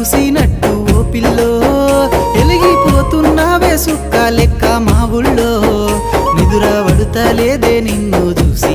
చూసినట్టు ఓ పిల్లో ఎలిగిపోతున్నావే సుక్క లెక్క మా ఊళ్ళో. నిదుర పడతలేదే నిన్ను చూసి